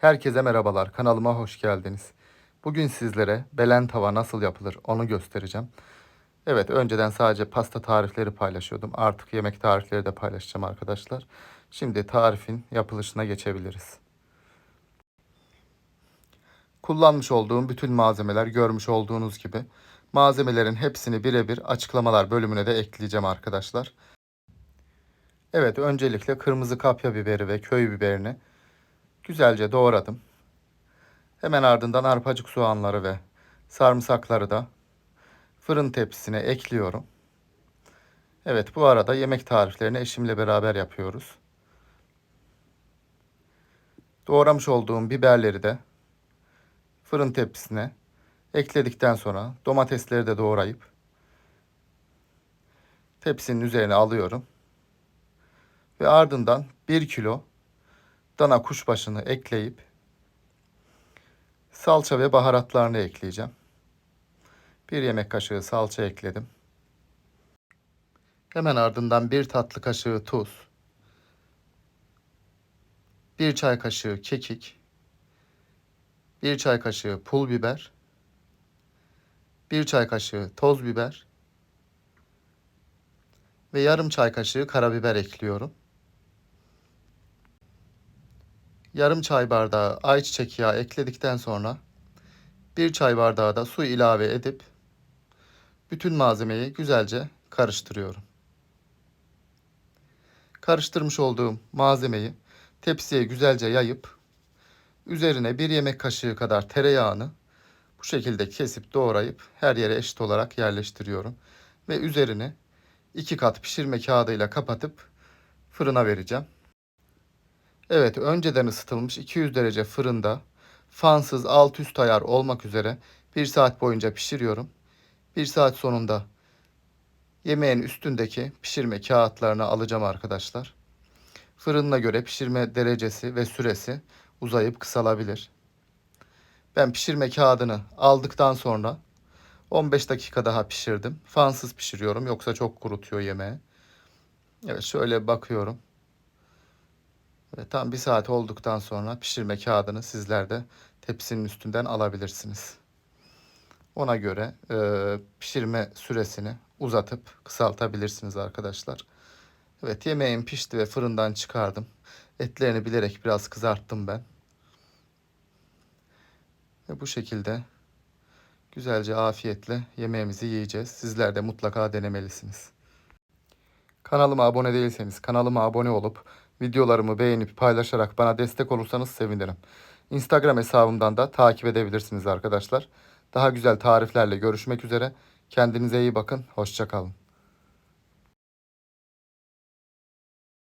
Herkese merhabalar, kanalıma hoş geldiniz. Bugün sizlere belen tava nasıl yapılır onu göstereceğim. Evet, önceden sadece pasta tarifleri paylaşıyordum. Artık yemek tarifleri de paylaşacağım arkadaşlar. Şimdi tarifin yapılışına geçebiliriz. Kullanmış olduğum bütün malzemeler görmüş olduğunuz gibi. Malzemelerin hepsini birebir açıklamalar bölümüne de ekleyeceğim arkadaşlar. Evet, öncelikle kırmızı kapya biberi ve köy biberini güzelce doğradım. Hemen ardından arpacık soğanları ve sarımsakları da fırın tepsisine ekliyorum. Evet bu arada yemek tariflerini eşimle beraber yapıyoruz. Doğramış olduğum biberleri de fırın tepsisine ekledikten sonra domatesleri de doğrayıp tepsinin üzerine alıyorum. Ve ardından 1 kilo dana kuşbaşını ekleyip salça ve baharatlarını ekleyeceğim. Bir yemek kaşığı salça ekledim. Hemen ardından bir tatlı kaşığı tuz, bir çay kaşığı kekik, bir çay kaşığı pul biber, bir çay kaşığı toz biber ve yarım çay kaşığı karabiber ekliyorum. Yarım çay bardağı ayçiçek yağı ekledikten sonra bir çay bardağı da su ilave edip bütün malzemeyi güzelce karıştırıyorum. Karıştırmış olduğum malzemeyi tepsiye güzelce yayıp üzerine bir yemek kaşığı kadar tereyağını bu şekilde kesip doğrayıp her yere eşit olarak yerleştiriyorum. Ve üzerini iki kat pişirme kağıdıyla kapatıp fırına vereceğim. Evet, önceden ısıtılmış 200 derece fırında fansız alt üst ayar olmak üzere 1 saat boyunca pişiriyorum. 1 saat sonunda yemeğin üstündeki pişirme kağıtlarını alacağım arkadaşlar. Fırınına göre pişirme derecesi ve süresi uzayıp kısalabilir. Ben pişirme kağıdını aldıktan sonra 15 dakika daha pişirdim. Fansız pişiriyorum yoksa çok kurutuyor yemeği. Evet şöyle bakıyorum. Ve tam bir saat olduktan sonra pişirme kağıdını sizler de tepsinin üstünden alabilirsiniz. Ona göre e, pişirme süresini uzatıp kısaltabilirsiniz arkadaşlar. Evet yemeğim pişti ve fırından çıkardım. Etlerini bilerek biraz kızarttım ben. Ve bu şekilde güzelce afiyetle yemeğimizi yiyeceğiz. Sizler de mutlaka denemelisiniz. Kanalıma abone değilseniz kanalıma abone olup Videolarımı beğenip paylaşarak bana destek olursanız sevinirim. Instagram hesabımdan da takip edebilirsiniz arkadaşlar. Daha güzel tariflerle görüşmek üzere. Kendinize iyi bakın. Hoşçakalın.